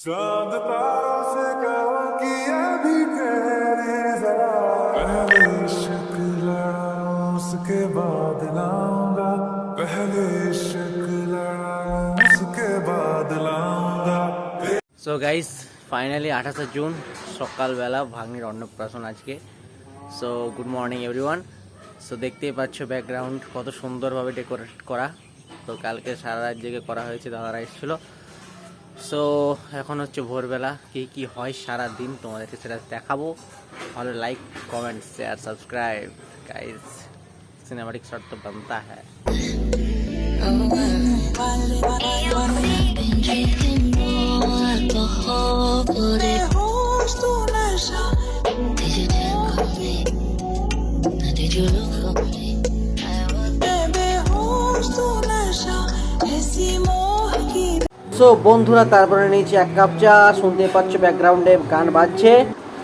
चांद तारों से कहो कि अभी तेरे जरा पहले इश्क लड़ाऊं उसके बाद लाऊंगा पहले इश्क लड़ाऊं उसके बाद लाऊंगा সো গাইস ফাইনালি আঠাশে জুন সকালবেলা ভাগ্নির অন্নপ্রাশন আজকে so good morning everyone so দেখতেই পাচ্ছ ব্যাকগ্রাউন্ড কত সুন্দরভাবে ডেকোরেট করা তো কালকে সারা রাত জেগে করা হয়েছে দাদারা এসেছিলো সো এখন হচ্ছে ভোরবেলা, কী কী হয় সারা দিন তোমাদেরকে সেটা দেখাবো। ভালো like comment share subscribe guys cinematic shot তো বানতা হ্যাঁ সো বন্ধুরা, তারপরে নিয়েছি এক কাপ চা শুনতে পাচ্ছ ব্যাকগ্রাউন্ডে গান বাজছে।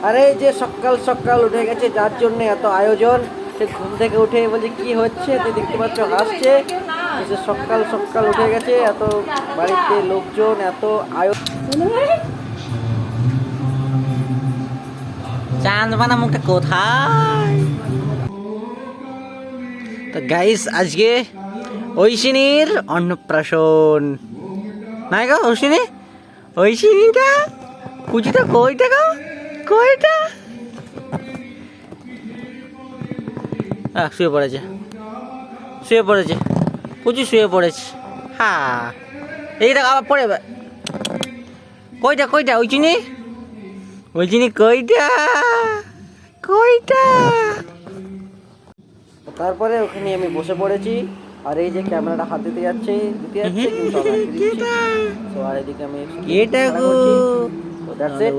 আরে যে সকাল সকাল উঠে গেছে, যার জন্য এত আয়োজন, সে ঘুম থেকে উঠে বলছে, কি হচ্ছে? তুই দেখতে পাচ্ছ হাসছে। যে সকাল সকাল উঠে গেছে, এত বাড়িতে লোকজন, এত আয়োজন চাঁদ কোথায়? তো গাইস আজকে ঐশিনীর অন্নপ্রাশন। নাই গো, ঐশিনী? ঐশিনীটা? কুচিটা কইটা গো? কইটা? শুয়ে পড়েছে। শুয়ে পড়েছে। কুচি শুয়ে পড়েছে। হ্যাঁ এই দেখ আবার পড়ে কইটা কইটা ওই চিনি ওই চিনি কইটা? কইটা? তারপরে ওখানে আমি বসে পড়েছি। আর এই যে ক্যামেরাটা হাত দিতে যাচ্ছে দিতে যাচ্ছে কিন্তু। তো আর এদিকে আমি এটা গো?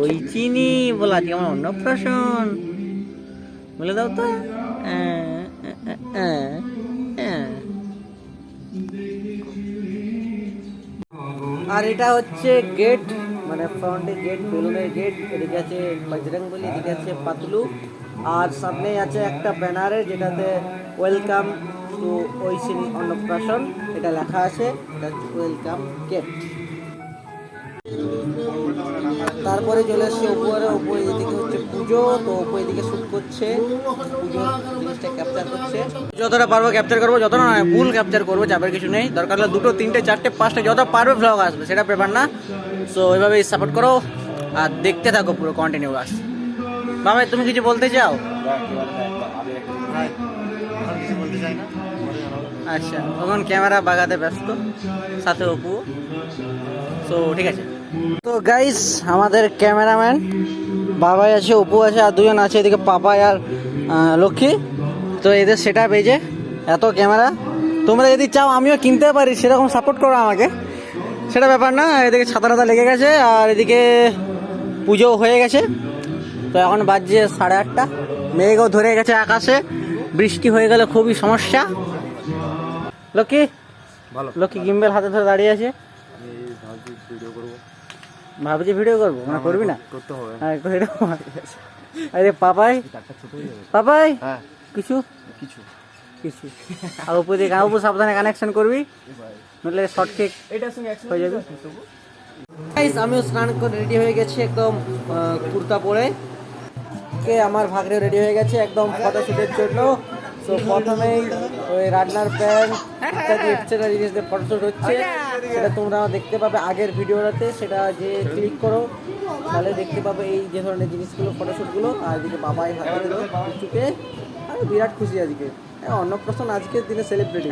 ওই চিনি বলা আজকে আমার অন্নপ্রাশন। বলে দাও তো। আর এটা হচ্ছে গেট মানে ফ্রন্টে গেট বেলুনের গেট এদিকে আছে বজরংবলী এদিকে আছে পাতলু। আর সামনে আছে একটা ব্যানারে যেটাতে ওয়েলকাম টু ঐশিনী অন্নপ্রাশন এটা লেখা আছে ওয়েলকাম গেট তারপরে চলে এসছে উপরে উপরে এদিকে হচ্ছে পুজো, তো ওপো দিকে শুট করছে। পুজো জিনিসটা ক্যাপচার করছে। যতটা পারব ক্যাপচার করব, যতটা নয় ভুল ক্যাপচার করব চাপের কিছু নেই। দরকার হলে দুটো, তিনটে, চারটে, পাঁচটা, যত পারবে ভ্লগ আসবে, সেটা ব্যাপার না। সো ওইভাবেই সাপোর্ট করো আর দেখতে থাকো পুরো কন্টিনিউ আস। বাবা তুমি কিছু বলতে চাও? আচ্ছা তখন ক্যামেরা বাগাতে ব্যস্ত, সাথে অপু। সো ঠিক আছে। তো গাইস আমাদের ক্যামেরাম্যান, বাবাই আছে, অপু আছে, আর দুজন আছে, এদিকে পাপাই আর লক্ষ্মী। তো এদের সেটা বেজে এত ক্যামেরা। তোমরা যদি চাও, আমিও কিনতে পারি, সেরকম সাপোর্ট করো আমাকে। সেটা ব্যাপার না, এদিকে ছাতা টাতা লেগে গেছে, আর এদিকে পুজো হয়ে গেছে। তো এখন বাজছে সাড়ে আটটা। মেঘও ধরে গেছে আকাশে। বৃষ্টি হয়ে গেলে খুবই সমস্যা। লক্ষ্মী? ভালো। লক্ষ্মী গিম্বেল হাতে ধরে দাঁড়িয়ে আছে। ভিডিও করব। ভাবছি ভিডিও করব? মানে করবি না? করতে হবে। হ্যাঁ আরে পাপাই। হয়ে পাপাই। হ্যাঁ। কিছু? কিছু। কিছু। আর উপর দিকে উপর সাবধানে কানেকশন করবি। নইলে শর্ট কেক হয়ে যাবে। আমিও স্নান করে রেডি হয়ে গেছি একদম কুর্তা পরে। কে আমার ভাগরে রেডি হয়ে গেছে একদম ফটোশুটের জন্য। তো প্রথমেই ওই রান্নার প্যান্ট ইত্যাদি এটসেট্রা জিনিস দিয়ে ফটোশুট হচ্ছে। সেটা তোমরা দেখতে পাবে আগের ভিডিওটাতে। সেটা যে ক্লিক করো তাহলে দেখতে পাবে এই যে ধরনের জিনিসগুলো ফটোশুটগুলো আর এদিকে বাবাই হাতে দিল চুকে আর বিরাট খুশি আজকে। হ্যাঁ, অন্নপ্রাশন আজকের দিনে সেলিব্রিটি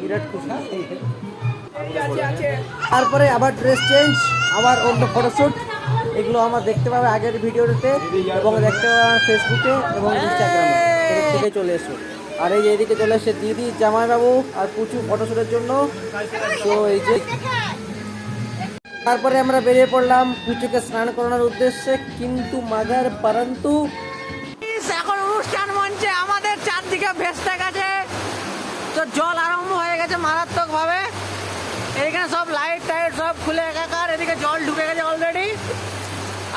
বিরাট খুশি। তারপরে আবার ড্রেস চেঞ্জ আবার অন্য ফটোশ্যুট এগুলো আমার দেখতে পাবে আগের ভিডিওতে এবং দেখতে পাবে আমার ফেসবুকে এবং ইনস্টাগ্রামে থেকে চলে এসো। আর এই এদিকে চলে এসে দিদি, জামাইবাবু আর প্রচুর ফটোশ্যুটের জন্য। তো এই যে তারপরে আমরা বেরিয়ে পড়লাম পুচুকে স্নান করানোর উদ্দেশ্যে, কিন্তু মাগার পারন্তু। এখন অনুষ্ঠান মঞ্চে আমাদের চারদিকে ভেসতে গেছে। তো জল আরম্ভ হয়ে গেছে মারাত্মক ভাবে এইখানে সব লাইট টাইট সব খুলে একাকার, এদিকে জল ঢুকে গেছে অলরেডি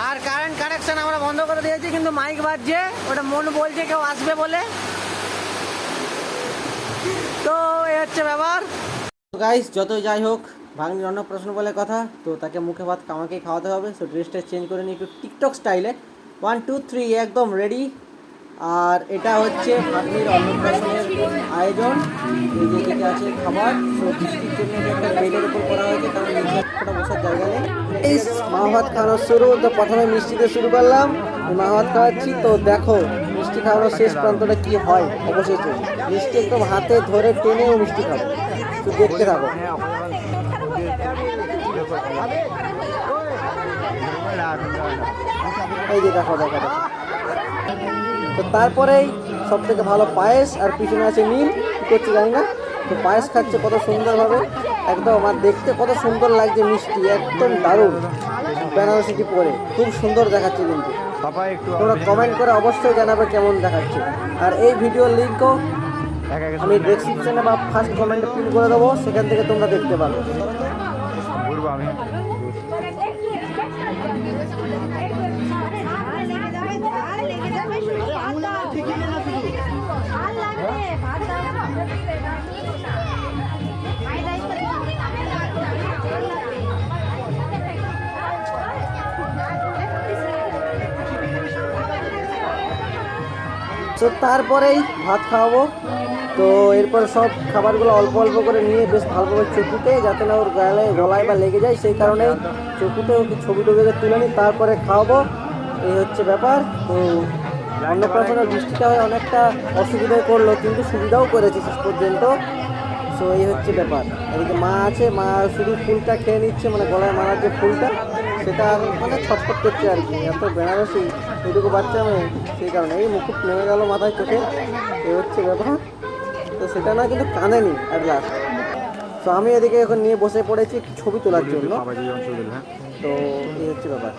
আর কারেন্ট কানেকশন আমরা বন্ধ করে দিয়েছি, কিন্তু মাইক বাজছে, ওটা মন বলছে কেউ আসবে বলে। তো এই হচ্ছে ব্যাপার। গাইস যতই যাই হোক, ভাগ্নির অন্নপ্রাশন বলে কথা, তো তাকে মুখে ভাত আমাকেই খাওয়াতে হবে। সো ড্রেসটা চেঞ্জ করে নিই একটু টিকটক স্টাইলে ওয়ান টু থ্রি একদম রেডি আর এটা হচ্ছে ভাগ্নির অন্নপ্রাশনের আয়োজন। আছে খাবার সো বৃষ্টির নেই। মা ভাত শুরু, তো প্রথমে মিষ্টিতে শুরু করলাম, মা ভাত খাওয়াচ্ছি, তো দেখো, মিষ্টি খাওয়ানোর শেষ প্রান্তটা হয় অবশেষে? মিষ্টি হাতে ধরে টেনেও মিষ্টি খাব। দেখতে এই যে দেখো তো তারপরেই সব থেকে ভালো পায়েস আর পিছনে আছে নীল কী করছে জানি না? তো পায়েস খাচ্ছে কত সুন্দরভাবে। একদম আর দেখতে কত সুন্দর লাগছে মিষ্টি একদম দারুণ। বেনারসিটি পরে খুব সুন্দর দেখাচ্ছে কিন্তু। তোমরা কমেন্ট করে অবশ্যই জানাবে কেমন দেখাচ্ছে। আর এই ভিডিওর লিঙ্কও আমি ডেসক্রিপশনে বা ফার্স্ট কমেন্টে পিন করে দেবো সেখান থেকে তোমরা দেখতে পারো আমি। তো তারপরেই ভাত খাওয়াবো। তো এরপর সব খাবারগুলো অল্প অল্প করে নিয়ে বেশ ভালোভাবে চকুতে যাতে না ওর গায়ে গলায় বা লেগে যায়, সেই কারণে চকুতে ওকে ছবি টবিকে তুলে নিই, তারপরে খাওয়াবো। এই হচ্ছে ব্যাপার। তো অন্নপ্রাশনের বৃষ্টিটা হয়ে অনেকটা অসুবিধায় করল কিন্তু সুবিধাও করেছে শেষ পর্যন্ত। সো এই হচ্ছে ব্যাপার। এদিকে মা আছে, মা শুধু ফুলটা খেয়ে নিচ্ছে মানে গলায় মারার যে ফুলটা সেটা মানে ছটফট করছে আর কি। এত বেনারসি এটুকু বাচ্চা মেয়ে, সেই কারণে এই মুকুট নেমে গেল মাথায় চোখে। এ হচ্ছে ব্যাপার। তো সেটা না কিন্তু কাঁদেনি অ্যাট লাস্ট তো আমি এদিকে এখন নিয়ে বসে পড়েছি ছবি তোলার জন্য। তো এই হচ্ছে ব্যাপার।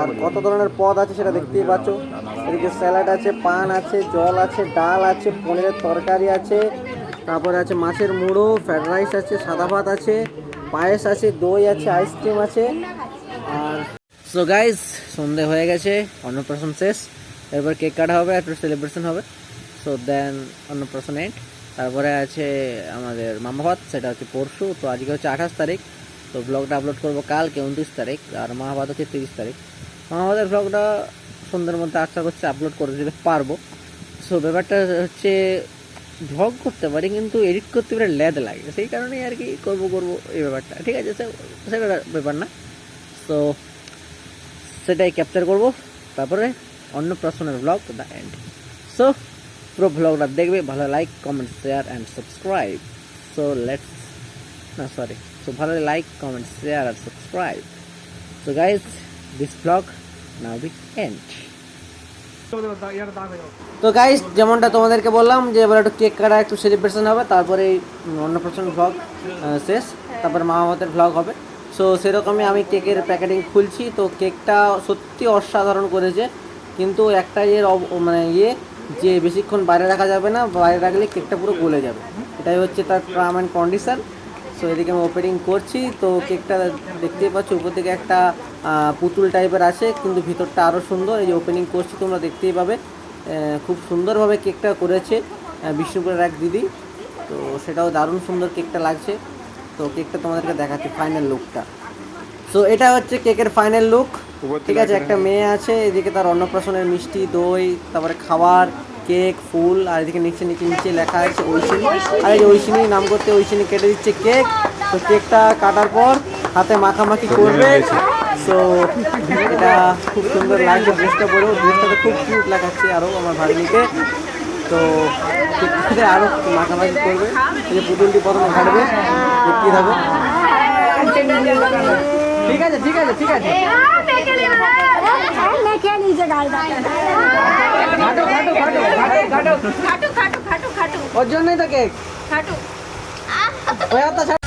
আর কত ধরনের পদ আছে সেটা দেখতেই পাচ্ছ। এদিকে স্যালাড আছে, পান আছে, জল আছে, ডাল আছে, পনিরের তরকারি আছে। তারপরে আছে মাছের মুড়ো, ফ্রাইড রাইস আছে, সাদা ভাত আছে। পায়েস আছে, দই আছে, আইসক্রিম আছে। আর সো গাইস সন্ধে হয়ে গেছে, অন্নপ্রাশন শেষ। এরপর কেক কাটা হবে, একটু সেলিব্রেশন হবে। সো দেন অন্নপ্রাশন এন্ড তারপরে আছে আমাদের মামাভাত সেটা হচ্ছে পরশু। তো আজকে হচ্ছে আঠাশ তারিখ। তো ব্লগটা আপলোড করব কালকে উনত্রিশ তারিখ। আর মামাভাত হচ্ছে তিরিশ তারিখ। মামাভাতের ব্লগটা সন্ধ্যের মধ্যে আশা করছি আপলোড করে দিতে পারব। সো ব্যাপারটা হচ্ছে ব্লগ করতে পারি, কিন্তু এডিট করতে পারে ল্যাদ লাগে। সেই কারণেই আর কি করব করব এই ব্যাপারটা। ঠিক আছে, সে- সেটা ব্যাপার না। তো সেটাই ক্যাপচার করব। তারপরে অন্নপ্রাশনের ব্লগ দ্য এন্ড সো পুরো ব্লগটা দেখবে, ভালো like comment share and subscribe so let's না সরি সো ভালো like comment share R subscribe so guys this blog now be end তো গাইস যেমনটা তোমাদেরকে বললাম যে এবার একটু কেক কাটা, একটু সেলিব্রেশন হবে, তারপরে অন্নপ্রাশন ভ্লগ শেষ। তারপরে মামাবাতের ভ্লগ হবে। সো সেরকমই আমি কেকের প্যাকেটিং খুলছি। তো কেকটা সত্যি অসাধারণ করেছে। কিন্তু একটা এর মানে ইয়ে যে বেশিক্ষণ বাইরে রাখা যাবে না, বাইরে রাখলে কেকটা পুরো গলে যাবে। এটাই হচ্ছে তার টার্ম অ্যান্ড কন্ডিশন সো এদিকে আমি ওপেনিং করছি। তো কেকটা দেখতেই পাচ্ছ উপর থেকে একটা পুতুল টাইপের আছে কিন্তু ভিতরটা আরও সুন্দর। এই যে ওপেনিং করছি তোমরা দেখতেই পাবে। খুব সুন্দরভাবে কেকটা করেছে বিষ্ণুপুরের এক দিদি। তো সেটাও দারুণ সুন্দর কেকটা লাগছে। তো কেকটা তোমাদেরকে দেখাচ্ছি ফাইনাল লুকটা সো এটা হচ্ছে কেকের ফাইনাল লুক ঠিক আছে একটা মেয়ে আছে এদিকে তার অন্নপ্রাশনের মিষ্টি দই তারপরে খাবার কেক ফুল আর এদিকে নিচে নিচে নিচে লেখা আছে ঐশিনী। আর এই ঐশিনী নাম করতে ঐশিনী কেটে দিচ্ছে কেক। তো কেকটা কাটার পর হাতে মাখামাখি করবে। তো এটা খুব সুন্দর লাগছে ড্রেসটা পরেও। ড্রেসটা তো খুব কিউট লাগাচ্ছে আরও আমার ভাগ্নিকে। তো আরও মাখামাখি করবে। এই যে পুতুলটি প্রথমে ঘাটবে দেখতেই থাকো ঠিক আছে ঠিক আছে ঠিক আছে। খাটো ખાટું ખાટું ખાટું ખાટું ખાટું. વજન નહીં તો કેક ખાટું. ઓયા તો